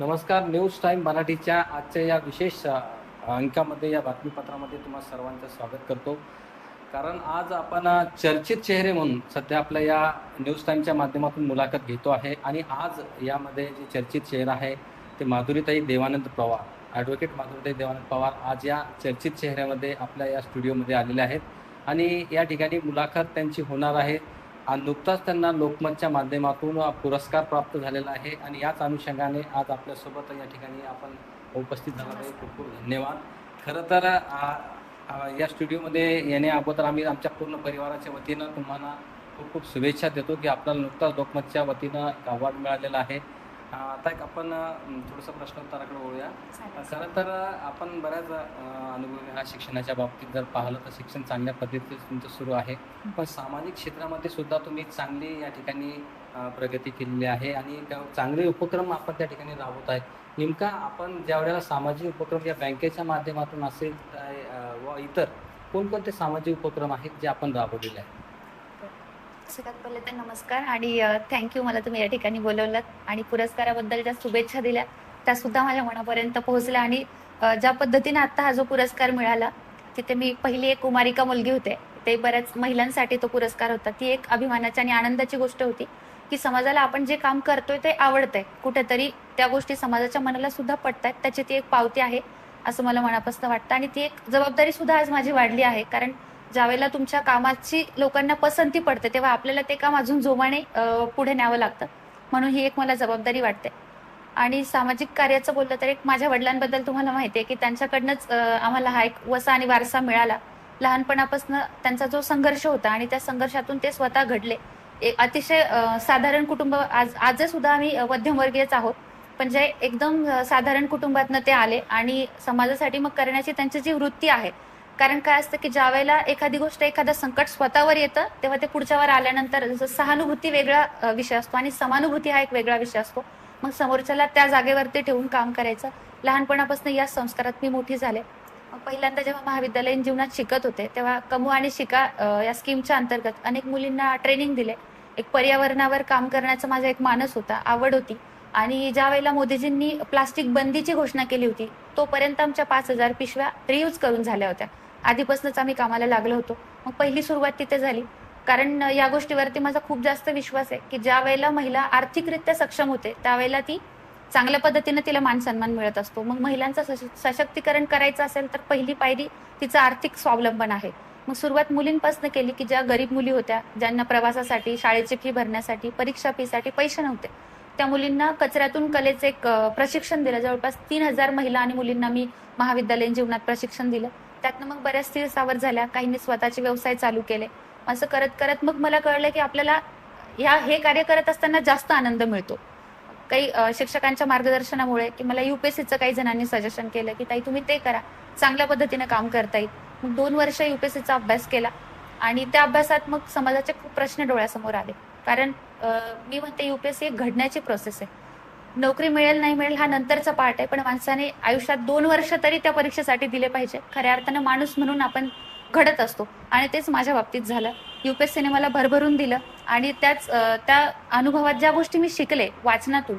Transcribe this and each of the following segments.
नमस्कार news time मराठीच्या आजच्या या विशेष अंकामध्ये या बातमीपत्रामध्ये तुम्हा सर्वांचं स्वागत करतो. कारण आज आपण चर्चित चेहरे म्हणून सध्या आपल्या या न्यूज टाईमच्या माध्यमातून मुलाखत घेतो आहे. आणि आज यामध्ये जे चर्चित चेहरा आहे ते माधुरीताई देवानंद पवार. ॲडव्होकेट माधुरीताई देवानंद पवार आज या चर्चित चेहऱ्यामध्ये आपल्या या स्टुडिओमध्ये आलेले आहेत. आणि या ठिकाणी मुलाखत त्यांची होणार आहे. आणि नुकताच त्यांना लोकमतच्या माध्यमातून पुरस्कार प्राप्त झालेला आहे आणि याच अनुषंगाने आज आपल्यासोबत या ठिकाणी आपण उपस्थित झाल्यामुळे खूप खूप धन्यवाद. खरं तर या स्टुडिओमध्ये येण्या अगोदर आम्ही आमच्या पूर्ण परिवाराच्या वतीनं तुम्हाला खूप खूप शुभेच्छा देतो की आपल्याला नुकताच लोकमतच्या वतीनं अवॉर्ड मिळालेला आहे. आता एक आपण थोडंसं प्रश्नोत्तराकडे वळूया. खरं तर आपण बऱ्याच अनुभवी ह्या शिक्षणाच्या बाबतीत जर पाहिलं तर शिक्षण चांगल्या पद्धतीने तुमचं सुरू आहे. पण सामाजिक क्षेत्रामध्ये सुद्धा तुम्ही चांगली या ठिकाणी प्रगती केलेली आहे आणि चांगले उपक्रम आपण त्या ठिकाणी राबवत आहे. नेमका आपण ज्या वेळेला सामाजिक उपक्रम या बँकेच्या माध्यमातून असेल व इतर कोणकोणते सामाजिक उपक्रम आहेत जे आपण राबवलेले आहेत? सगळ्यात पहिले तर नमस्कार आणि थँक्यू मला तुम्ही या ठिकाणी बोलवलं आणि पुरस्काराबद्दल ज्या शुभेच्छा दिल्या त्या सुद्धा माझ्या मनापर्यंत पोहोचल्या. आणि ज्या पद्धतीने आता हा जो पुरस्कार मिळाला तिथे मी पहिली एक कुमारिका मुलगी होते. ते बऱ्याच महिलांसाठी तो पुरस्कार होता. ती एक अभिमानाची आणि आनंदाची गोष्ट होती की समाजाला आपण जे काम करतोय ते आवडतंय. कुठेतरी त्या गोष्टी समाजाच्या मनाला सुद्धा पडतायत त्याची ती एक पावती आहे असं मला मनापासून वाटतं. आणि ती एक जबाबदारी सुद्धा आज माझी वाढली आहे. कारण ज्यावेळेला तुमच्या कामाची लोकांना पसंती पडते तेव्हा आपल्याला ते काम अजून जोमाने पुढे न्यावं लागतं. म्हणून ही एक मला जबाबदारी वाटते. आणि सामाजिक कार्याचं बोललं तर एक माझ्या वडिलांबद्दल तुम्हाला माहिती आहे की त्यांच्याकडनंच आम्हाला हा एक वसा आणि वारसा मिळाला. लहानपणापासून त्यांचा जो संघर्ष होता आणि त्या संघर्षातून ते स्वतः घडले. अतिशय साधारण कुटुंब आज आज सुद्धा आम्ही मध्यमवर्गीयच आहोत. पण जे एकदम साधारण कुटुंबातनं ते आले आणि समाजासाठी मग करण्याची त्यांची जी वृत्ती आहे कारण काय असतं की ज्या वेळेला एखादी गोष्ट एखादं संकट स्वतःवर येतं तेव्हा ते पुढच्यावर आल्यानंतर जसं सहानुभूती वेगळा विषय असतो आणि समानुभूती हा एक वेगळा विषय असतो. मग समोरच्याला त्या जागेवरती ठेवून काम करायचं. लहानपणापासून या संस्कारात मी मोठी झाले. मग पहिल्यांदा जेव्हा महाविद्यालयीन जीवनात शिकत होते तेव्हा कमू आणि शिका या स्कीमच्या अंतर्गत अनेक मुलींना ट्रेनिंग दिले. एक पर्यावरणावर काम करण्याचा माझा एक मानस होता आवड होती. आणि ज्या वेळेला मोदीजींनी प्लास्टिक बंदीची घोषणा केली होती तोपर्यंत आमच्या पाच हजार पिशव्या रियूज करून झाल्या होत्या. आधीपासूनच आम्ही कामाला लागलो होतो. मग पहिली सुरुवात तिथे झाली. कारण या गोष्टीवरती माझा खूप जास्त विश्वास आहे की ज्या वेळेला महिला आर्थिकरित्या सक्षम होते त्यावेळेला ती चांगल्या पद्धतीने तिला मान सन्मान मिळत असतो. मग महिलांचं सश- सशक्तीकरण करायचं असेल तर पहिली पायरी तिचं आर्थिक स्वावलंबन आहे. मग सुरुवात मुलींपासून केली की ज्या गरीब मुली होत्या ज्यांना प्रवासासाठी शाळेची फी भरण्यासाठी परीक्षा फीसाठी पैसे नव्हते. त्या मुलींना कचऱ्यातून कलेचं एक प्रशिक्षण दिलं. जवळपास तीन हजार महिला आणि मुलींना मी महाविद्यालयीन जीवनात प्रशिक्षण दिलं. त्यातनं मग बऱ्याच स्थिर सावर झाल्या. काहींनी स्वतःचे व्यवसाय चालू केले. असं करत करत मग मला कळलं की आपल्याला ह्या हे कार्य करत असताना जास्त आनंद मिळतो. काही शिक्षकांच्या मार्गदर्शनामुळे की मला युपीएससीचं काही जणांनी सजेशन केलं की ताई तुम्ही ते करा. चांगल्या पद्धतीने काम करता येईल मग दोन वर्ष युपीएससीचा अभ्यास केला आणि त्या अभ्यासात मग समाजाचे खूप प्रश्न डोळ्यासमोर आले. कारण मी म्हणते युपीएससी एक घडण्याची प्रोसेस आहे. नोकरी मिळेल नाही मिळेल हा नंतरचा पार्ट आहे. पण माणसाने आयुष्यात दोन वर्ष तरी त्या परीक्षेसाठी दिले पाहिजे. खऱ्या अर्थानं माणूस म्हणून आपण घडत असतो. आणि तेच माझ्या बाबतीत झालं. युपीएससीने मला भरभरून दिलं. आणि त्याच त्या अनुभवात ज्या गोष्टी मी शिकले वाचनातून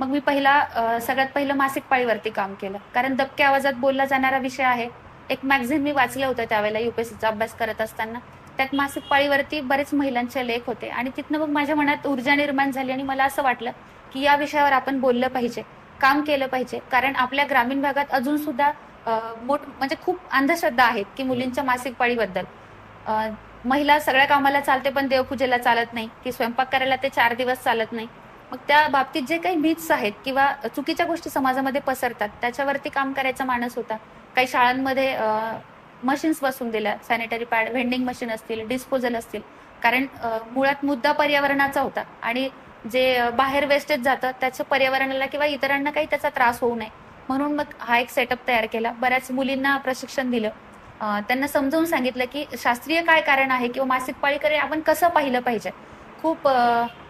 मग मी पहिला सगळ्यात पहिलं मासिक पाळीवरती काम केलं. कारण दबक्या आवाजात बोलला जाणारा विषय आहे. एक मॅगझिन मी वाचलं होतं त्यावेळेला युपीएससीचा अभ्यास करत असताना. त्यात मासिक पाळीवरती बरेच महिलांचे लेख होते. आणि तिथनं मग माझ्या मनात ऊर्जा निर्माण झाली आणि मला असं वाटलं की या विषयावर आपण बोललं पाहिजे काम केलं पाहिजे. कारण आपल्या ग्रामीण भागात अजून सुद्धा मोठ म्हणजे खूप अंधश्रद्धा आहेत की मुलींच्या मासिक पाळीबद्दल. महिला सगळ्या कामाला चालते पण देवपूजेला चालत नाही की स्वयंपाक करायला ते चार दिवस चालत नाही. मग त्या बाबतीत जे काही मिथ्स आहेत किंवा चुकीच्या गोष्टी समाजामध्ये पसरतात त्याच्यावरती काम करायचा मानस होता. काही शाळांमध्ये मशीन्स बसून दिल्या. सॅनिटरी पॅड व्हेंडिंग मशीन असतील डिस्पोजल असतील. कारण मुळात मुद्दा पर्यावरणाचा होता. आणि जे बाहेर वेस्टेज जातं त्याचं पर्यावरणाला किंवा इतरांना काही त्याचा त्रास होऊ नये. म्हणून मग हा एक सेटअप तयार केला. बऱ्याच मुलींना प्रशिक्षण दिलं. त्यांना समजावून सांगितलं की शास्त्रीय काय कारण आहे किंवा मासिक पाळीकडे आपण कसं पाहिलं पाहिजे? खूप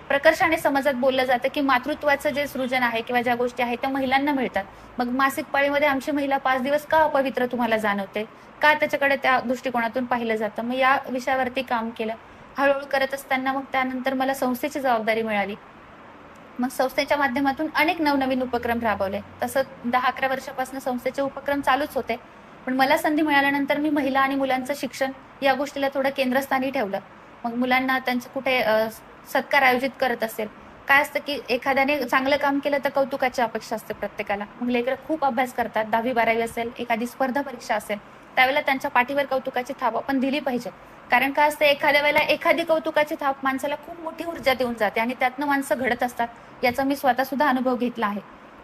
प्रकर्षाने समाजात बोललं जातं की मातृत्वाचं जे सृजन आहे किंवा ज्या गोष्टी आहेत त्या महिलांना मिळतात. मग मासिक पाळीमध्ये आमची महिला पाच दिवस का अपवित्र तुम्हाला जाणवते? का त्याच्याकडे त्या दृष्टिकोनातून पाहिलं जातं? मग या विषयावरती काम केलं. हळूहळू करत असताना मग त्यानंतर मला संस्थेची जबाबदारी मिळाली. मग संस्थेच्या माध्यमातून अनेक नवनवीन उपक्रम राबवले. तसं दहा अकरा वर्षापासून संस्थेचे उपक्रम चालूच होते. पण मला संधी मिळाल्यानंतर मी महिला आणि मुलांचं शिक्षण या गोष्टीला थोडं केंद्रस्थानी ठेवलं. मग मुलांना त्यांचं कुठे सत्कार आयोजित करत असेल. काय असतं की एखाद्याने चांगलं काम केलं तर कौतुकाची अपेक्षा असते प्रत्येकाला. मग लेकरं खूप अभ्यास करतात. दहावी बारावी असेल एखादी स्पर्धा परीक्षा असेल त्यावेळेला त्यांच्या पाठीवर कौतुकाची थाप आपण दिली पाहिजे. कारण काय असतं एखाद्या वेळेला एखादी कौतुकाची थाप माणसाला खूप मोठी ऊर्जा देऊन जाते आणि त्यातनं माणसं घडत असतात. याचा मी स्वतः सुद्धा अनुभव घेतला आहे.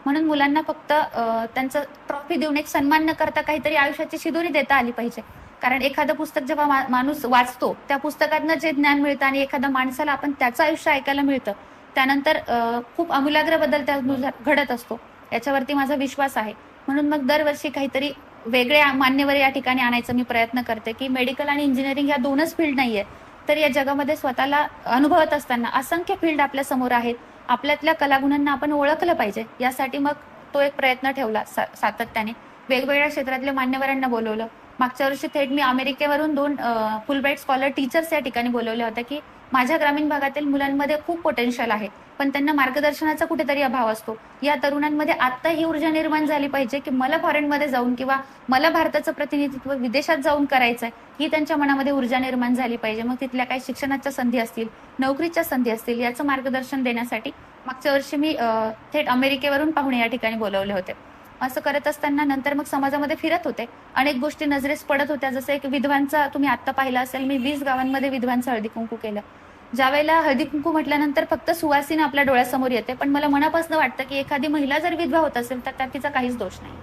म्हणून मुलांना फक्त त्यांचं ट्रॉफी देऊन एक सन्मान न करता काहीतरी आयुष्याची शिदोरी देता आली पाहिजे. कारण एखादं पुस्तक जेव्हा मा- माणूस वाचतो त्या पुस्तकातनं जे ज्ञान मिळतं आणि एखाद्या माणसाला आपण त्याचं आयुष्य ऐकायला मिळतं. त्यानंतर खूप आमूलाग्र बदल त्यानुसार घडत असतो. याच्यावरती माझा विश्वास आहे. म्हणून मग दरवर्षी काहीतरी वेगळे मान्यवर या ठिकाणी आणायचा मी प्रयत्न करते की मेडिकल आणि इंजिनिअरिंग या दोनच फील्ड नाहीये. तर या जगामध्ये स्वतःला अनुभवत असताना असंख्य फील्ड आपल्यासमोर आहेत. आपल्यातल्या कलागुणांना आपण ओळखलं पाहिजे. यासाठी मग तो एक प्रयत्न ठेवला सा- सातत्याने. वेगवेगळ्या क्षेत्रातल्या मान्यवरांना बोलवलं. मागच्या वर्षी थेट मी अमेरिकेवरून दोन फुलब्राईट स्कॉलर टीचर्स या ठिकाणी बोलवल्या होत्या की माझ्या ग्रामीण भागातील मुलांमध्ये खूप पोटेन्शियल आहे पण त्यांना मार्गदर्शनाचा कुठेतरी अभाव असतो. या तरुणांमध्ये आत्ता ही ऊर्जा निर्माण झाली पाहिजे की मला फॉरेनमध्ये जाऊन किंवा मला भारताचं प्रतिनिधित्व विदेशात जाऊन करायचं आहे ही त्यांच्या मनामध्ये ऊर्जा निर्माण झाली पाहिजे. मग तिथल्या काही शिक्षणाच्या संधी असतील नोकरीच्या संधी असतील याचं मार्गदर्शन देण्यासाठी मागच्या वर्षी मी थेट अमेरिकेवरून पाहुणे या ठिकाणी बोलवले होते. असं करत असताना नंतर मग समाजामध्ये फिरत होते. अनेक गोष्टी नजरेस पडत होत्या. जसं एक विधवांचा तुम्ही आत्ता पाहिला असेल मी वीस गावांमध्ये विधवांचं हळदी कुंकू केलं. ज्या वेळेला हळदी कुंकू म्हटल्यानंतर फक्त सुवासीन आपल्या डोळ्यासमोर येते पण मला मनापासून वाटतं की एखादी महिला जर विधवा होत असेल तर त्यात तिचा काहीच दोष नाही.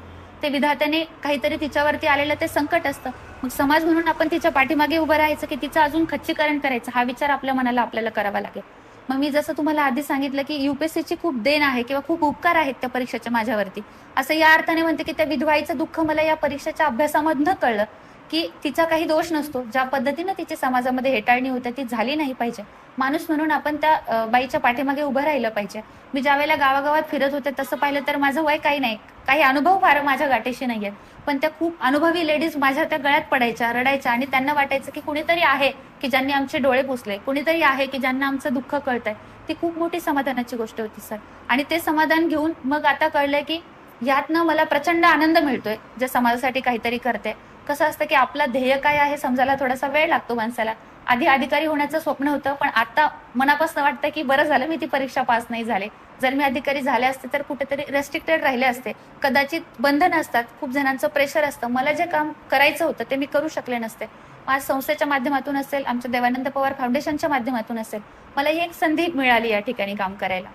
ते विधात्याने काहीतरी तिच्यावरती आलेलं ते संकट असतं. मग समाज म्हणून आपण तिच्या पाठीमागे उभं राहायचं की तिचं अजून खच्चीकरण करायचं हा विचार आपल्या मनाला आपल्याला करावा लागेल. मग मी जसं तुम्हाला आधी सांगितलं की युपीएससीची खूप देण आहे किंवा खूप उपकार आहेत त्या परीक्षेच्या माझ्यावरती. असं या अर्थाने म्हणते की त्या विधवाईचं दुःख मला या परीक्षेच्या अभ्यासामधनं कळलं की तिचा काही दोष नसतो. ज्या पद्धतीनं तिची समाजामध्ये हेटाळणी होते ती झाली नाही पाहिजे. माणूस म्हणून आपण त्या बाईच्या पाठीमागे उभं राहिलं पाहिजे. मी ज्या वेळेला गावागावात फिरत होते तसं पाहिलं तर माझं वय काही नाही. काही अनुभव फार माझ्या गाठीशी नाहीये. पण त्या खूप अनुभवी लेडीज माझ्या त्या गळ्यात पडायच्या रडायच्या आणि त्यांना वाटायचं की कुणीतरी आहे की ज्यांनी आमचे डोळे पुसले कुणीतरी आहे की ज्यांना आमचं दुःख कळतंय. ती खूप मोठी समाधानाची गोष्ट होती सर आणि ते समाधान घेऊन मग आता कळलंय की यातनं मला प्रचंड आनंद मिळतोय जे समाजासाठी काहीतरी करते. कसं असतं की आपला ध्येय काय आहे समजायला थोडासा वेळ लागतो माणसाला. आधी अधिकारी होण्याचं स्वप्न होतं पण आता मनापासून वाटतं की बरं झालं मी ती परीक्षा पास नाही झाले. जर मी अधिकारी झाले असते तर कुठेतरी रेस्ट्रिक्टेड राहिले असते. कदाचित बंधन असतात खूप जणांचं प्रेशर असतं. मला जे काम करायचं होतं ते मी करू शकले नसते. आज संस्थेच्या माध्यमातून असेल आमच्या देवानंद पवार फाउंडेशनच्या माध्यमातून असेल मला ही एक संधी मिळाली या ठिकाणी काम करायला.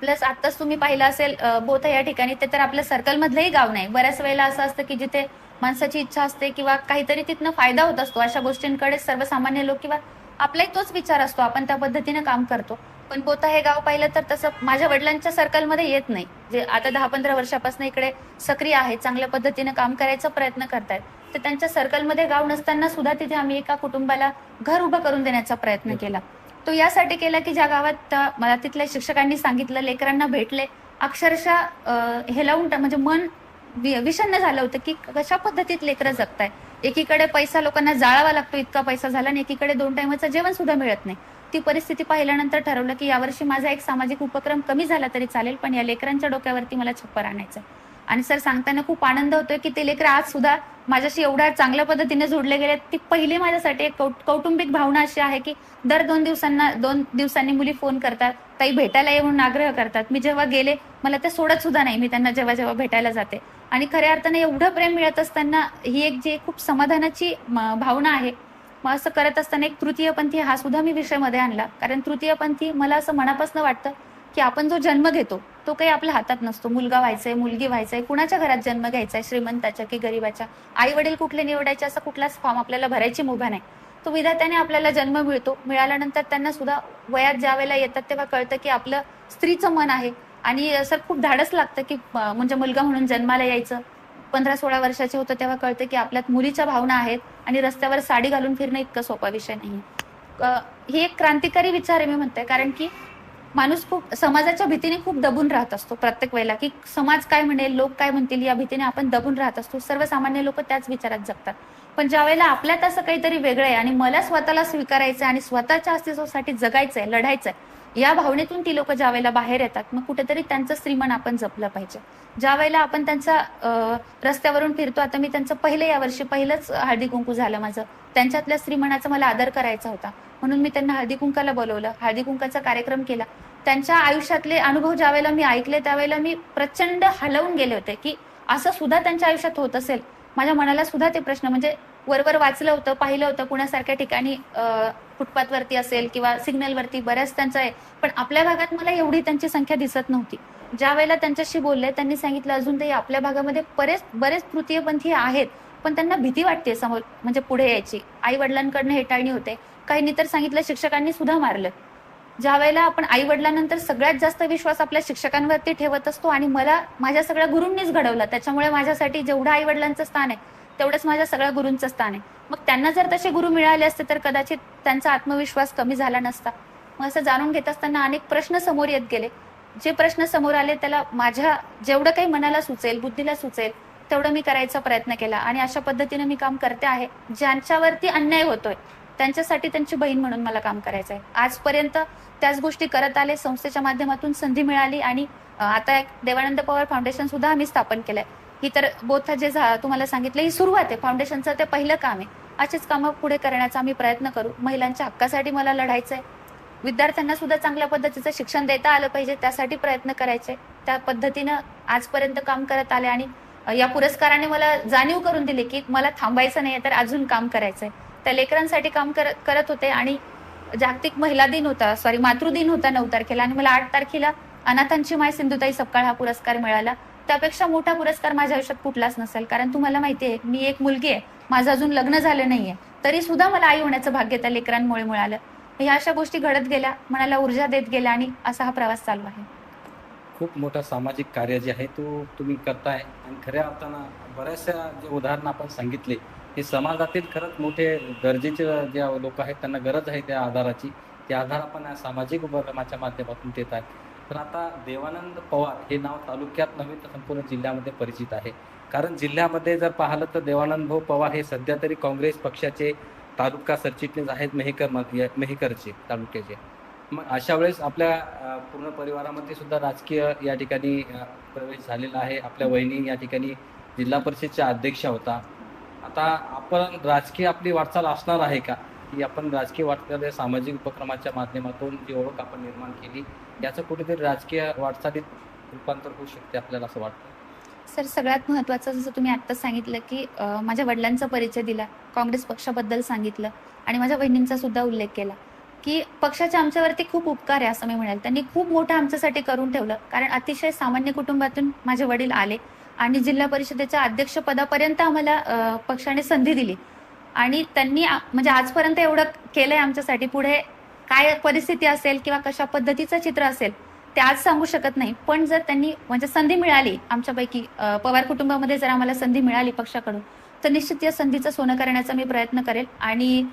प्लस आत्ताच तुम्ही पाहिलं असेल अ, बोथा या ठिकाणी ते तर आपल्या सर्कलमधलंही गाव नाही. बऱ्याच वेळेला असं असतं की जिथे माणसाची इच्छा असते किंवा काहीतरी तिथनं फायदा होत असतो अशा गोष्टींकडे सर्वसामान्य लोक किंवा आपलाही तोच विचार असतो आपण त्या पद्धतीने काम करतो. पण बोता हे गाव पाहिलं तर तसं माझ्या वडिलांच्या सर्कलमध्ये येत नाही. जे आता दहा पंधरा वर्षापासून इकडे सक्रिय आहे चांगल्या पद्धतीने काम करायचा प्रयत्न करतायत तर त्यांच्या सर्कलमध्ये गाव नसताना सुद्धा तिथे आम्ही एका कुटुंबाला घर उभं करून देण्याचा प्रयत्न केला. तो यासाठी केला की ज्या गावात मला तिथल्या शिक्षकांनी सांगितलं लेकरांना भेटले अक्षरशः हेलावून हे लावून टा- म्हणजे मन वि- विषण्ण झालं होतं की कशा पद्धतीत लेकरं जगताय? एकीकडे पैसा लोकांना जाळावा लागतो इतका पैसा झाला आणि एकीकडे दोन टायमाचं जेवण सुद्धा मिळत नाही. ती परिस्थिती पाहिल्यानंतर ठरवलं की यावर्षी माझा एक सामाजिक उपक्रम कमी झाला तरी चालेल पण या लेकरांच्या डोक्यावरती मला छप्पर आणायचं आणि सर सांगताना खूप आनंद होतोय की ते लेकर आज सुद्धा माझ्याशी एवढ्या चांगल्या पद्धतीने जोडले गेले ती पहिली माझ्यासाठी एक कौटुंबिक भावना अशी आहे की दर दोन दिवसांना दोन दिवसांनी मुली फोन करतात ताई भेटायला ये म्हणून आग्रह करतात. मी जेव्हा गेले मला ते सोडत सुद्धा नाही. मी त्यांना जेव्हा जेव्हा भेटायला जाते. आणि खऱ्या अर्थाने एवढं प्रेम मिळत असताना ही एक जी खूप समाधानाची म, भावना आहे. मग असं करत असताना एक तृतीयपंथी हा सुद्धा मी विषयामध्ये आणला. कारण तृतीयपंथी मला असं मनापासून वाटतं की आपण जो जन्म घेतो तो काही आपल्या हातात नसतो. मुलगा व्हायचाय मुलगी व्हायचाय कुणाच्या घरात जन्म घ्यायचा आहे श्रीमंताच्या की गरीबाच्या? आई वडील कुठले निवडायचे? असा कुठलाच फॉर्म आपल्याला भरायची मुभा नाही. तो विधात्याने आपल्याला जन्म मिळतो. मिळाल्यानंतर त्यांना सुद्धा वयात ज्या वेळेला येतात तेव्हा कळतं की आपलं स्त्रीचं मन आहे. आणि सर खूप धाडस लागतं की म्हणजे मुलगा म्हणून जन्माला यायचं. पंधरा सोळा वर्षाचे होतं तेव्हा कळतं की आपल्यात मुलीच्या भावना आहेत आणि रस्त्यावर साडी घालून फिरणं इतकं सोपा विषय नाही ही एक क्रांतिकारी विचार आहे मी म्हणते कारण की माणूस खूप समाजाच्या भीतीने खूप दबून राहत असतो प्रत्येक वेळेला की समाज काय म्हणेल लोक काय म्हणतील या भीतीने आपण दबून राहत असतो. सर्वसामान्य लोक त्याच विचारात जगतात. पण ज्या वेळेला आपल्यात असं काहीतरी वेगळं आहे आणि मला स्वतःला स्वीकारायचं आणि स्वतःच्या अस्तित्वासाठी जगायचंय लढायचंय या भावनेतून ती लोक ज्या वेळेला बाहेर येतात मग कुठेतरी त्यांचं श्रीमन आपण जपलं पाहिजे. ज्या वेळेला आपण त्यांचा रस्त्यावरून फिरतो आता मी त्यांचं पहिलं यावर्षी पहिलंच हळदी कुंकू झालं माझं. त्यांच्यातल्या श्रीमनाचा मला आदर करायचा होता. म्हणून मी त्यांना हळदी कुंकाला बोलवलं. हळदी कुंकाचा कार्यक्रम केला. त्यांच्या आयुष्यातले अनुभव ज्या वेळेला मी ऐकले त्यावेळेला मी प्रचंड हलवून गेले होते की असं सुद्धा त्यांच्या आयुष्यात होत असेल. माझ्या मनाला सुद्धा ते प्रश्न म्हणजे वरवर वाचलं होतं पाहिलं होतं पुण्यासारख्या ठिकाणी फुटपाथवरती असेल किंवा सिग्नलवरती बऱ्याच त्यांचं आहे. पण आपल्या भागात मला एवढी त्यांची संख्या दिसत नव्हती. ज्या वेळेला त्यांच्याशी बोलले त्यांनी सांगितलं अजून तरी आपल्या भागामध्ये बरेच बरेच तृतीयपंथी आहेत पण त्यांना भीती वाटते समोर म्हणजे पुढे यायची. आई वडिलांकडनं हेटाळणी होते. काहींनी तर सांगितलं शिक्षकांनी सुद्धा मारलं. ज्या वेळेला आपण आई वडिलांनंतर सगळ्यात जास्त विश्वास आपल्या शिक्षकांवरती ठेवत असतो आणि मला माझ्या सगळ्या गुरूंनीच घडवलं त्याच्यामुळे माझ्यासाठी जेवढं आई वडिलांचं स्थान आहे तेवढंच माझ्या सगळ्या गुरूंचं स्थान आहे. मग त्यांना जर तसे गुरु मिळाले असते तर कदाचित त्यांचा आत्मविश्वास कमी झाला नसता. मग असं जाणून घेत असताना अनेक प्रश्न समोर येत गेले. जे प्रश्न समोर आले त्याला माझ्या जेवढं काही मनाला सुचेल बुद्धीला सुचेल तेवढं मी करायचा प्रयत्न केला. आणि अशा पद्धतीने मी काम करते आहे. ज्यांच्यावरती अन्याय होतोय त्यांच्यासाठी त्यांची बहीण म्हणून मला काम करायचं आहे आजपर्यंत त्याच गोष्टी करत आले संस्थेच्या माध्यमातून संधी मिळाली आणि आता एक देवानंद पवार फाउंडेशन सुद्धा आम्ही स्थापन केलंय. ही तर बोथा जे झा- तुम्हाला सांगितलं ही सुरुवात आहे. फाउंडेशनचं ते पहिलं काम आहे. अशीच कामं पुढे करण्याचा आम्ही प्रयत्न करू. महिलांच्या हक्कासाठी मला लढायचं आहे विद्यार्थ्यांना सुद्धा चांगल्या पद्धतीचं शिक्षण देता आलं पाहिजे त्यासाठी प्रयत्न करायचे. त्या पद्धतीनं आजपर्यंत काम करत आले आणि या पुरस्काराने मला जाणीव करून दिली की मला थांबायचं नाही तर अजून काम करायचंय. त्या लेकरांसाठी काम करत करत होते आणि जागतिक महिला दिन होता सॉरी मातृदिन होता नऊ तारखेला आणि मला आठ तारखेला अनाथांची माय सिंधुताई सपकाळ हा पुरस्कार मिळाला. त्यापेक्षा मोठा पुरस्कार माझ्या आयुष्यात कुठलाच नसेल कारण तुम्हाला माहिती आहे मी एक मुलगी आहे माझं अजून लग्न झालं नाहीये. तरी सुद्धा मला आई होण्याचं भाग्य त्या लेकरांमुळे मिळालं. ह्या अशा गोष्टी घडत गेल्या मनाला ऊर्जा देत गेल्या आणि असा हा प्रवास चालू आहे. खूप मोठा सामाजिक कार्य जे आहे तो तुम्ही करताय. आणि खऱ्या अर्थानं बऱ्याचशा जे उदाहरणं आपण सांगितले हे समाजातील खरंच मोठे गरजेचे जे लोक आहेत त्यांना गरज आहे त्या आधाराची. ते आधार आपण या सामाजिक उपक्रमाच्या माध्यमातून देत आहे तर आता देवानंद पवार हे नाव तालुक्यात नव्हे तर संपूर्ण जिल्ह्यामध्ये परिचित आहे. कारण जिल्ह्यामध्ये जर पाहिलं तर देवानंद भाऊ पवार हे सध्या तरी काँग्रेस पक्षाचे तालुका सरचिटणीस आहेत मेहकर मेहकरचे तालुक्याचे. मग अशा वेळेस आपल्या पूर्ण परिवारामध्ये सुद्धा राजकीय या ठिकाणी प्रवेश झालेला आहे. आपल्या वहिनी या ठिकाणी जिल्हा परिषदच्या अध्यक्षा होता. आता आपण राजकीय आपली वाटचाल असणार आहे का? की आपण राजकीय वाटचाल या सामाजिक उपक्रमाच्या माध्यमातून जी ओळख आपण निर्माण केली याचं कुठेतरी राजकीय वाटचालीत रूपांतर होऊ शकते आपल्याला असं वाटतं? सर सगळ्यात महत्त्वाचं जसं तुम्ही आत्ताच सांगितलं की माझ्या वडिलांचा परिचय दिला काँग्रेस पक्षाबद्दल सांगितलं आणि माझ्या बहिणींचा सुद्धा उल्लेख केला की पक्षाचे आमच्यावरती खूप उपकार आहे असं मी म्हणेल. त्यांनी खूप मोठं आमच्यासाठी करून ठेवलं. कारण अतिशय सामान्य कुटुंबातून माझे वडील आले. आणि जिल्हा परिषदेच्या अध्यक्षपदापर्यंत आम्हाला पक्षाने संधी दिली. आणि त्यांनी म्हणजे आजपर्यंत एवढं केलंय आमच्यासाठी. पुढे काय परिस्थिती असेल किंवा कशा पद्धतीचं चित्र असेल ते आज सांगू शकत नाही. पण जर त्यांनी म्हणजे संधी मिळाली आमच्यापैकी पवार कुटुंबामध्ये जर आम्हाला संधी मिळाली पक्षाकडून तर निश्चित या संधीचं सोनं करण्याचा मी प्रयत्न करेल. आणि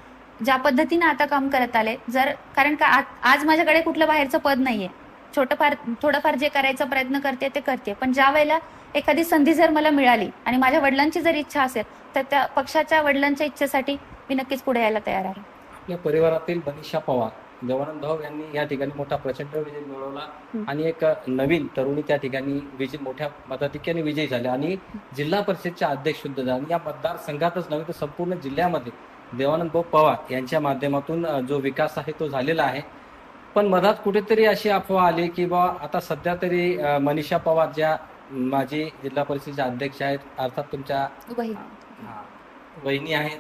ज्या पद्धतीनं आता काम करत आले जर कारण का आज- आज माझ्याकडे कुठलं बाहेरचं पद नाहीये. छोटं फार थोडंफार जे करायचा प्रयत्न करते ते करते. पण ज्या वेळेला एखादी संधी जर मला मिळाली आणि माझ्या वडिलांची जर इच्छा असेल तर त्या पक्षाच्या वडिलांच्या इच्छेसाठी मी नक्कीच पुढे यायला तयार आहे. आपल्या परिवारातील बनिशा पवार देवानंद भाऊ यांनी या ठिकाणी मोठा प्रचंड विजय मिळवला. आणि एक नवीन तरुणी त्या ठिकाणी विजय मोठ्या मताधिक्याने विजयी झाल्या आणि जिल्हा परिषदच्या अध्यक्ष सुद्धा आणि या मतदारसंघातच नव्हे तर संपूर्ण जिल्ह्यामध्ये देवानंद भाऊ पवार यांच्या माध्यमातून जो विकास आहे तो झालेला आहे. पण मधात कुठेतरी अशी अफवा आली की बा आता सध्या तरी मनीषा पवार ज्या माजी जिल्हा परिषदेच्या अध्यक्ष आहेत अर्थात तुमच्या वही. वहिनी आहेत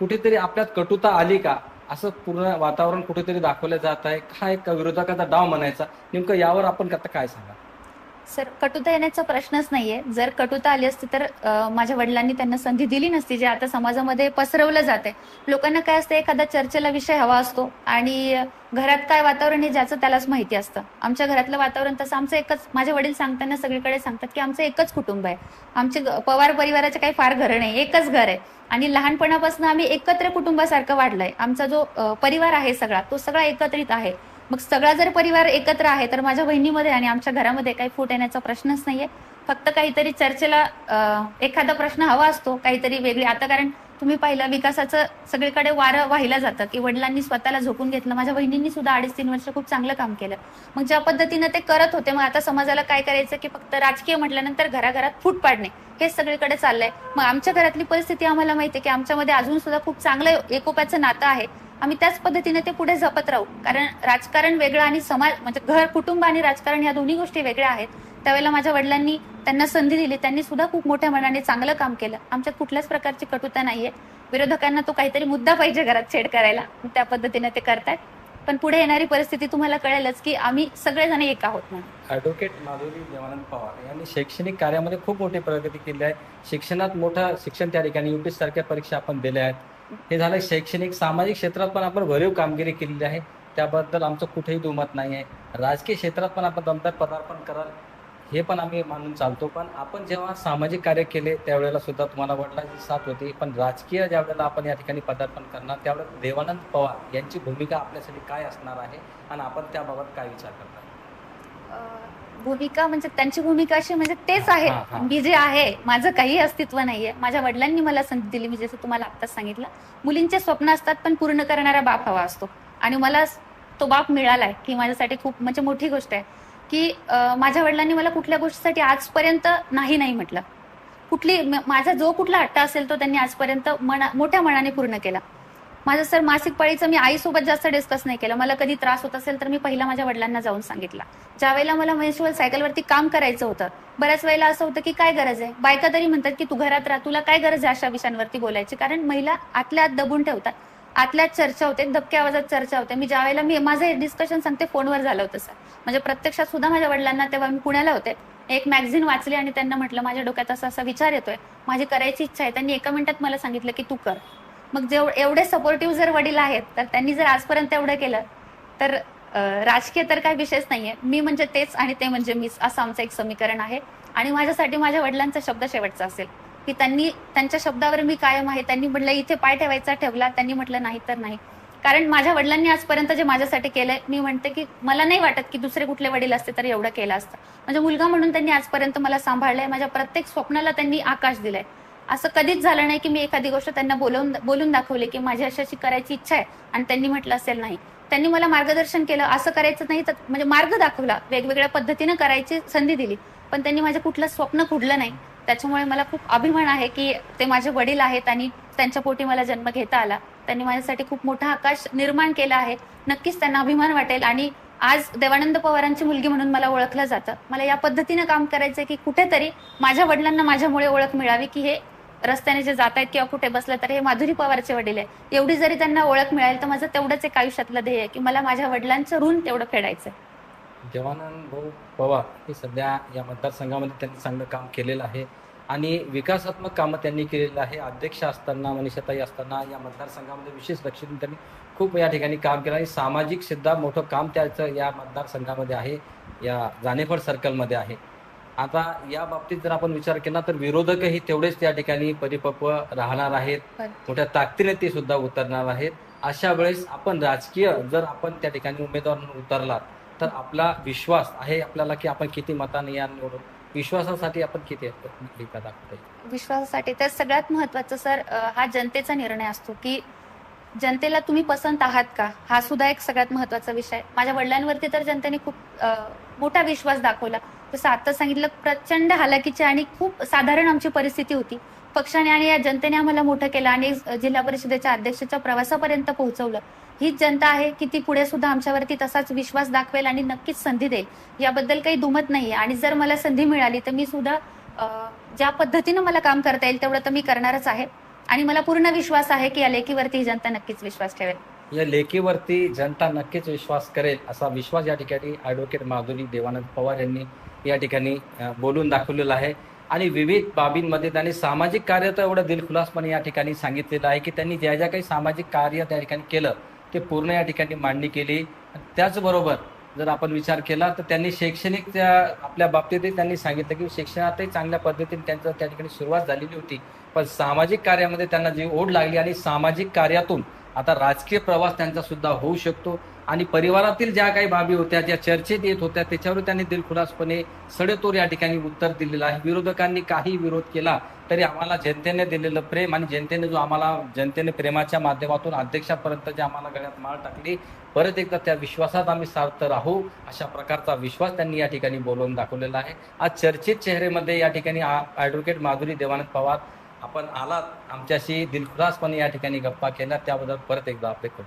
कुठेतरी आपल्यात कटुता आली का? असं पूर्ण वातावरण कुठेतरी दाखवलं जात आहे. हा एक विरोधकाचा डाव म्हणायचा. नेमकं यावर आपण आता काय सांगा सर कटुता येण्याचा प्रश्नच नाहीये. जर कटुता आली असती तर माझ्या वडिलांनी त्यांना संधी दिली नसती जे आता समाजामध्ये पसरवलं जाते लोकांना काय असतं एखादा चर्चेला विषय हवा असतो आणि घरात काय वातावरण आहे ज्याचं त्यालाच माहिती असतं. आमच्या घरातलं वातावरण तसं आमचं एकच माझे वडील सांगताना सगळीकडे सांगतात की आमचं एकच कुटुंब आहे. आमचे ग- पवार परिवाराचे काही फार घरं नाही एकच घर आहे. आणि लहानपणापासून आम्ही एकत्र कुटुंबासारखं वाढलंय. आमचा जो परिवार आहे सगळा तो सगळा एकत्रित आहे. मग सगळा जर परिवार एकत्र आहे तर माझ्या बहिणीमध्ये आणि आमच्या घरामध्ये काही फूट येण्याचा प्रश्नच नाहीये. फक्त काहीतरी चर्चेला एखादा प्रश्न हवा असतो काहीतरी वेगळी. आता कारण तुम्ही पाहिलं विकासाचं सगळीकडे वारं वाहिलं जातं की वडिलांनी स्वतःला झोपून घेतलं. माझ्या बहिणींनी सुद्धा अडीच तीन वर्ष खूप चांगलं काम केलं. मग ज्या पद्धतीनं ते करत होते मग आता समाजाला काय करायचं की फक्त राजकीय म्हटल्यानंतर घराघरात फूट पाडणे. हे सगळीकडे चाललंय. मग आमच्या घरातली परिस्थिती आम्हाला माहिती आहे की आमच्यामध्ये अजून सुद्धा खूप चांगलं एकोप्याचं नातं आहे. आम्ही त्याच पद्धतीने ते पुढे जपत राहू. कारण राजकारण वेगळं आणि समाज म्हणजे घर कुटुंब आणि राजकारण या दोन्ही गोष्टी वेगळ्या आहेत. त्यावेळेला माझ्या वडिलांनी त्यांना संधी दिली. त्यांनी सुद्धा खूप मोठ्या मनाने चांगलं काम केलं. आमच्यात कुठल्याच प्रकारची कटुता नाहीये. विरोधकांना तो काहीतरी मुद्दा पाहिजे घरात छेड करायला. त्या पद्धतीने ते करतात. पण पुढे येणारी परिस्थिती तुम्हाला कळेलच की आम्ही सगळेजण एक आहोत म्हणून. ॲडव्होकेट माधुरी देवानंद पवार यांनी शैक्षणिक कार्यामध्ये खूप मोठी प्रगती केली आहे. शिक्षणात मोठं शिक्षण त्या ठिकाणी युपीएस सारख्या परीक्षा आपण दिल्या आहेत. हे झालं शैक्षणिक सामाजिक क्षेत्रात पण आपण भरीव कामगिरी केलेली आहे. त्याबद्दल आमचं कुठेही दुमत नाही आहे राजकीय क्षेत्रात पण आपण दमदार पदार्पण कराल हे पण आम्ही मानून चालतो. पण आपण जेव्हा सामाजिक कार्य केले त्यावेळेला सुद्धा तुम्हाला वडिलांची साथ होती. पण राजकीय ज्या वेळेला आपण या ठिकाणी पदार्पण करणार त्यावेळेला देवानंद पवार यांची भूमिका आपल्यासाठी काय असणार आहे? आणि आपण त्याबाबत काय विचार करणार? भूमिका म्हणजे त्यांची भूमिका अशी म्हणजे तेच आहे. हा, हा. मी जे आहे माझं काही अस्तित्व नाहीये. माझ्या वडिलांनी मला संधी दिली मी जसं तुम्हाला आत्ताच सांगितलं. मुलींचे स्वप्न असतात पण पूर्ण करणारा बाप हवा असतो. आणि मला तो बाप मिळालाय की माझ्यासाठी खूप म्हणजे मोठी गोष्ट आहे. की अं, माझ्या वडिलांनी मला कुठल्या गोष्टीसाठी आजपर्यंत नाही नाही म्हटलं. कुठली म- माझा जो कुठला हट्ट असेल तो त्यांनी आजपर्यंत मना मोठ्या मनाने पूर्ण केला. माझं सर मासिक पाळीचं मी आईसोबत जास्त डिस्कस नाही केलं. मला कधी त्रास होत असेल तर मी पहिला माझ्या वडिलांना जाऊन सांगितला. ज्या वेळेला मला म्युन्सिपल सायकलवरती काम करायचं होतं बऱ्याच वेळेला असं होतं की काय गरज आहे? बायका तरी म्हणतात की तू घरात राहा तुला काय गरज आहे अशा विषयांवरती बोलायची? कारण महिला आतल्या आत दबून ठेवतात. आतल्यात चर्चा होते धबक्या आवाजात चर्चा होते. मी ज्या वेळेला मी माझं हे डिस्कशन सांगते फोनवर झालं होतं सर. म्हणजे प्रत्यक्षात सुद्धा माझ्या वडिलांना तेव्हा मी पुण्याला होते. एक मॅगझिन वाचली आणि त्यांना म्हटलं माझ्या डोक्यात असा असा विचार येतोय. माझी करायची इच्छा आहे. त्यांनी एका मिनिटात मला सांगितलं की तू कर. मग जेव एवढे सपोर्टिव्ह जर वडील आहेत तर त्यांनी जर आजपर्यंत एवढं केलं तर राजकीय तर काही विषयच नाहीये. मी म्हणजे तेच आणि ते म्हणजे मीच असं आमचं एक समीकरण आहे. आणि माझ्यासाठी माझ्या वडिलांचा शब्द शेवटचा असेल की त्यांनी त्यांच्या शब्दावर मी कायम आहे. त्यांनी म्हटलं इथे पाय ठेवायचा ठेवला. त्यांनी म्हटलं नाही तर नाही. कारण माझ्या वडिलांनी आजपर्यंत जे माझ्यासाठी केलंय मी म्हणते की मला नाही वाटत की दुसरे कुठले वडील असते तर एवढं केलं असतं. म्हणजे मुलगा म्हणून त्यांनी आजपर्यंत मला सांभाळलंय. माझ्या प्रत्येक स्वप्नाला त्यांनी आकाश दिलाय. असं कधीच झालं नाही की मी एखादी गोष्ट त्यांना बोलवून बोलून दाखवली की माझी अशी अशी करायची इच्छा आहे आणि त्यांनी म्हटलं असेल नाही. त्यांनी मला मार्गदर्शन केलं असं करायचं नाही तर म्हणजे मार्ग दाखवला वेगवेगळ्या पद्धतीनं करायची संधी दिली. पण त्यांनी माझं कुठलं स्वप्न खुडलं नाही. त्याच्यामुळे मला खूप अभिमान आहे की ते माझे वडील आहेत आणि त्यांच्या पोटी मला जन्म घेता आला. त्यांनी माझ्यासाठी खूप मोठा आकाश निर्माण केला आहे. नक्कीच त्यांना अभिमान वाटेल आणि आज देवानंद पवारांची मुलगी म्हणून मला ओळखलं जातं. मला या पद्धतीनं काम करायचंय की कुठेतरी माझ्या वडिलांना माझ्यामुळे ओळख मिळावी की हे रस्त्याने जे जात आहेत किंवा कुठे बसलं तर हे माधुरी पवारचे वडील आहे एवढी जरी त्यांना ओळख मिळाली तर माझं तेवढंच एक आयुष्यातलं ध्येय आहे की मला माझ्या वडिलांचं ऋण तेवढं फेडायचं देवानंद भाऊ पवार हे सध्या या मतदारसंघामध्ये त्यांनी चांगलं काम केलेलं आहे. आणि विकासात्मक कामं त्यांनी केलेलं आहे. अध्यक्ष असताना मनीषाताई असताना या मतदारसंघामध्ये विशेष लक्ष देऊन त्यांनी खूप या ठिकाणी काम केलं आणि सामाजिक सुद्धा मोठं काम त्याचं या मतदारसंघामध्ये आहे या जानेफळ सर्कलमध्ये आहे. आता या बाबतीत जर आपण विचार केला तर विरोधकही तेवढेच त्या ठिकाणी परिपक्व राहणार आहेत. मोठ्या ताकदीने ते सुद्धा उतरणार आहेत अशा वेळेस आपण राजकीय जर आपण त्या ठिकाणी उमेदवार म्हणून उतरलात तर आपला विश्वास आहे आपल्याला की आपण किती मताने या निवडून विश्वासासाठी आपण किती विश्वासासाठी तर सगळ्यात महत्वाचं सर हा जनतेचा निर्णय असतो की जनतेला तुम्ही पसंत आहात का हा सुद्धा एक सगळ्यात महत्त्वाचा विषय. माझ्या वडिलांवरती तर जनतेने खूप मोठा विश्वास दाखवला जसं आता सांगितलं प्रचंड हालाकीची आणि खूप साधारण आमची परिस्थिती होती. पक्षाने आणि या जनतेने आम्हाला मोठं केलं आणि जिल्हा परिषदेच्या अध्यक्षाच्या प्रवासापर्यंत पोहोचवलं. हीच जनता आहे की ती पुढे सुद्धा आमच्यावरती तसाच विश्वास दाखवेल आणि नक्कीच संधी देईल. याबद्दल काही दुमत नाहीये. आणि जर मला संधी मिळाली तर मी सुद्धा ज्या पद्धतीनं मला काम करता येईल तेवढं तर मी करणारच आहे. आणि मला पूर्ण विश्वास आहे की या लेखीवरती ही जनता नक्कीच विश्वास ठेवेल. या लेखीवरती जनता नक्कीच विश्वास करेल असा विश्वास या ठिकाणी ऍडव्होकेट माधुरी देवानंद पवार यांनी या ठिकाणी बोलून दाखवलेलं आहे. आणि विविध बाबींमध्ये त्यांनी सामाजिक कार्य तर एवढं दिलखुलासपणे या ठिकाणी सांगितलेलं आहे की त्यांनी ज्या ज्या काही सामाजिक कार्य त्या ठिकाणी केलं ते पूर्ण या ठिकाणी मांडणी केली. त्याचबरोबर जर आपण विचार केला तर त्यांनी शैक्षणिक त्या आपल्या बाबतीतही त्यांनी सांगितलं की शिक्षणातही चांगल्या पद्धतीने त्यांचं त्या ठिकाणी सुरुवात झालेली होती. पण सामाजिक कार्यामध्ये त्यांना जी ओढ लागली आणि सामाजिक कार्यातून आता राजकीय प्रवास त्यांचा सुद्धा होऊ शकतो. आणि परिवारातील ज्या काही बाबी होत्या ज्या चर्चेत येत होत्या त्याच्यावर त्यांनी दिलखुलासपणे सडेतोर या ठिकाणी उत्तर दिलेलं आहे. विरोधकांनी काही विरोध केला तरी आम्हाला जनतेने दिलेलं प्रेम आणि जनतेने जो आम्हाला जनतेने प्रेमाच्या माध्यमातून अध्यक्षापर्यंत जे आम्हाला गळ्यात माळ टाकली परत एकदा त्या विश्वासात आम्ही सार्थ राहू अशा प्रकारचा विश्वास त्यांनी या ठिकाणी बोलवून दाखवलेला आहे. आज चर्चित चेहरेमध्ये या ठिकाणी ॲडव्होकेट माधुरी देवानंद पवार आपण आलात आमच्याशी दिलखुलासपणे या ठिकाणी गप्पा केल्या त्याबद्दल परत एकदा आपले खूप